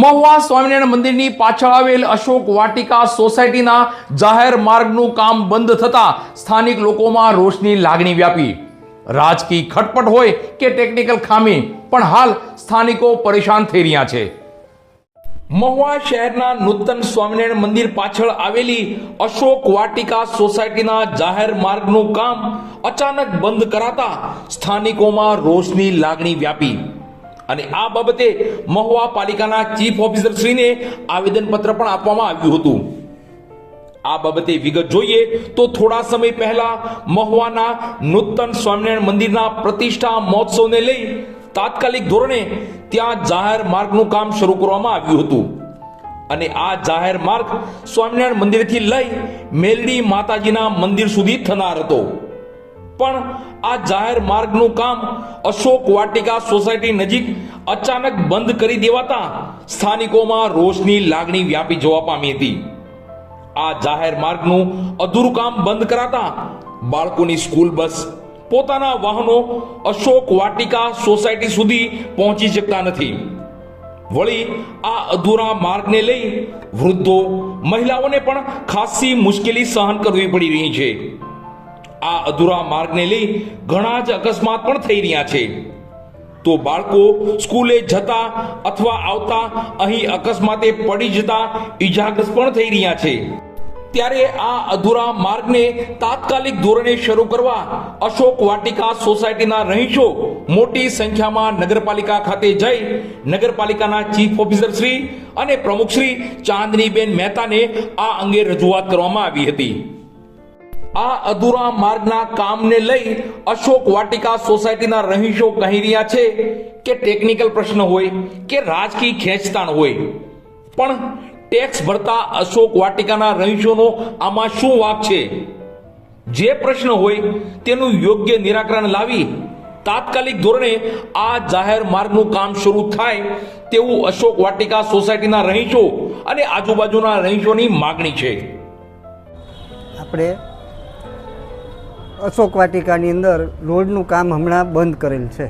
મહુવા સ્વામિનારાયણ મંદિરની પાછળ આવેલ અશોક વાટિકા સોસાયટીના જાહેર માર્ગનું કામ બંધ થતા સ્થાનિક લોકોમાં રોષની લાગણી વ્યાપી. રાજકીય ખટપટ હોય કે ટેકનિકલ ખામી, પણ હાલ સ્થાનિકો પરેશાન થઈ રહ્યા છે. મહુવા શહેરના નૂતન સ્વામિનારાયણ મંદિર પાછળ આવેલી અશોક વાટિકા સોસાયટીના જાહેર માર્ગનું કામ અચાનક બંધ કરાતા સ્થાનિકોમાં રોષની લાગણી વ્યાપી. અને આ બાબતે મહુવા પાલિકાના ચીફ ઓફિસર શ્રીને આવેદનપત્ર પણ આપવામાં આવ્યું હતું. આ બાબતે વિગત જોઈએ તો થોડા સમય પહેલા મહુવાના નૂતન સ્વામિનારાયણ મંદિરના પ્રતિષ્ઠા મહોત્સવને લઈ તાત્કાલિક ધોરણે ત્યાં જાહેર માર્ગનું કામ શરૂ કરવામાં આવ્યું હતું. અને આ જાહેર માર્ગ સ્વામિનારાયણ મંદિરથી લઈ મેલડી માતાજીના મંદિર સુધી થનાર હતો. પણ આ જાહેર માર્ગનું કામ અશોક વાટિકા સોસાયટી નજીક અચાનક બંધ કરી દેવાતા સ્થાનિકોમાં રોષની લાગણી વ્યાપી જવા પામી હતી. આ જાહેર માર્ગનું અધૂરું કામ બંધ કરાતા બાળકોની સ્કૂલ બસ, પોતાના વાહનો અશોક વાટિકા સોસાયટી સુધી પહોંચી શકતા નથી. વળી આ અધૂરા માર્ગને લઈ વૃદ્ધો, મહિલાઓને પણ ખાસી મુશ્કેલી સહન કરવી પડી રહી છે. આ અધૂરા માર્ગને લઈ ઘણા જ અકસ્માત પણ થઈ રહ્યા છે. તો બાળકો, સ્કૂલે જતા અથવા આવતા અહીં અકસ્માતે પડી જતા ઈજાગ્રસ્ત પણ થઈ રહ્યા છે. ત્યારે આ અધૂરા માર્ગને તાત્કાલિક ધોરણે શરૂ કરવા અશોક વાટિકા સોસાયટીના રહીશો મોટી સંખ્યામાં નગરપાલિકા ખાતે જઈ નગરપાલિકાના ચીફ ઓફિસર શ્રી અને પ્રમુખ શ્રી ચાંદનીબેન મહેતાને આ અંગે રજૂઆત કરવામાં આવી હતી. આ અધૂરા માર્ગના કામને લઈ અશોક વાટિકા સોસાયટીના રહીશો કહી રહ્યા છે કે ટેકનિકલ પ્રશ્ન હોય કે રાજકીય ખેંચતાણ હોય. પણ ટેક્સ ભરતા અશોક વાટિકાના રહીશોનો આમાં શું વાક છે? જે પ્રશ્ન હોય તેનું યોગ્ય નિરાકરણ લાવી તાત્કાલિક ધોરણે આ જાહેર માર્ગનું કામ શરૂ થાય તેવું અશોક વાટિકા સોસાયટીના રહીશો અને આજુબાજુના રહીશોની માગણી છે. આપણે અશોક વાટિકાની અંદર રોડનું કામ હમણાં બંધ કરેલ છે.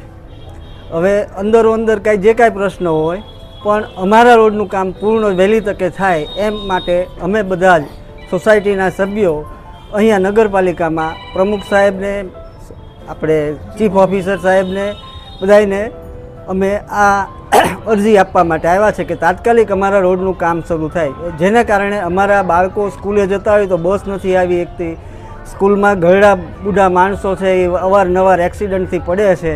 હવે અંદરો અંદર કાંઈ જે કાંઈ પ્રશ્ન હોય, પણ અમારા રોડનું કામ પૂર્ણ વહેલી તકે થાય એમ માટે અમે બધા જ સોસાયટીના સભ્યો અહીંયા નગરપાલિકામાં પ્રમુખ સાહેબને, આપણે ચીફ ઓફિસર સાહેબને બધાને અમે આ અરજી આપવા માટે આવ્યા છે કે તાત્કાલિક અમારા રોડનું કામ શરૂ થાય. જેના કારણે અમારા બાળકો સ્કૂલે જતા હોય તો બસ નથી આવી એકતી સ્કૂલમાં ઘરડા બુઢા માણસો છે, એ અવારનવાર એક્સિડન્ટથી પડે છે,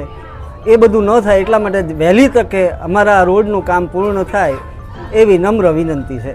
એ બધું ન થાય એટલા માટે વહેલી તકે અમારા રોડનું કામ પૂર્ણ થાય એવી નમ્ર વિનંતી છે.